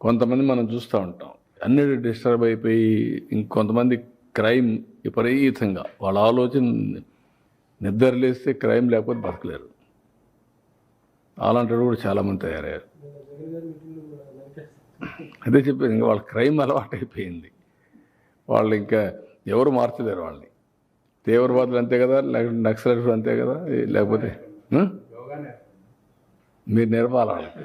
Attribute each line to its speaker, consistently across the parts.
Speaker 1: కొంతమంది మనం చూస్తూ ఉంటాం. అన్నిటి డిస్టర్బ్ అయిపోయి ఇంకొంతమంది క్రైమ్ విపరీతంగా వాళ్ళ ఆలోచన నిద్ర లేస్తే క్రైమ్ లేకపోతే బతకలేరు. అలాంటి కూడా చాలామంది తయారయ్యారు. అదే చెప్పేది ఇంకా వాళ్ళ క్రైమ్ అలవాటు అయిపోయింది వాళ్ళు ఇంకా ఎవరు మార్చలేరు వాళ్ళని. తీవ్రవాదులు అంతే కదా లేకపోతే నక్సలైట్లు అంతే కదా లేకపోతే మీరు నేర్పాలి వాళ్ళకి.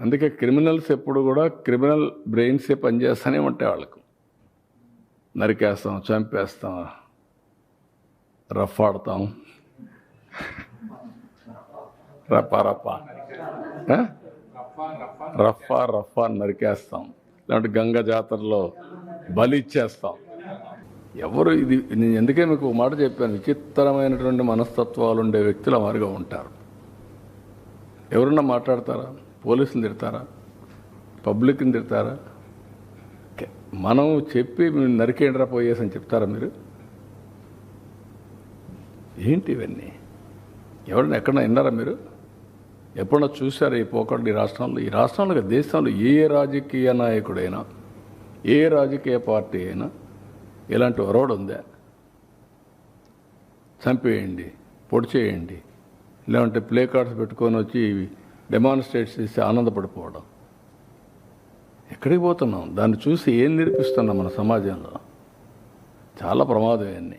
Speaker 1: అందుకే క్రిమినల్స్ ఎప్పుడు కూడా క్రిమినల్ బ్రెయిన్సే పనిచేస్తూనే ఉంటాయి వాళ్ళకు. నరికేస్తాం చంపేస్తాం రఫ్ ఆడతాం రఫా రఫా రఫా రఫా నరికేస్తాం. లేదంటే గంగ జాతరలో బలి ఇచ్చేస్తాం. ఎవరు ఇది నేను ఎందుకే మీకు మాట చెప్పాను? విచిత్రమైనటువంటి మనస్తత్వాలు ఉండే వ్యక్తులు మారుగా ఉంటారు. ఎవరన్నా మాట్లాడతారా? పోలీసులు తిడతారా? పబ్లిక్ని తిడతారా? మనం చెప్పి మీరు నరికేండ్రా పోయేసి అని చెప్తారా మీరు? ఏంటి ఇవన్నీ? ఎవరైనా ఎక్కడన్నా విన్నారా మీరు? ఎప్పుడన్నా చూసారా ఈ పోకడ ఈ రాష్ట్రంలో? ఈ రాష్ట్రంలో దేశంలో ఏ రాజకీయ నాయకుడైనా ఏ రాజకీయ పార్టీ అయినా ఇలాంటి ఒరవడు ఉందా? చంపేయండి పొడిచేయండి లేదంటే ప్లే కార్డ్స్ పెట్టుకొని వచ్చి డెమాన్స్ట్రేట్ చేసి ఆనందపడిపోవడం. ఎక్కడికి పోతున్నాం? దాన్ని చూసి ఏం నేర్పిస్తున్నాం మన సమాజంలో? చాలా ప్రమాదం ఇవన్నీ.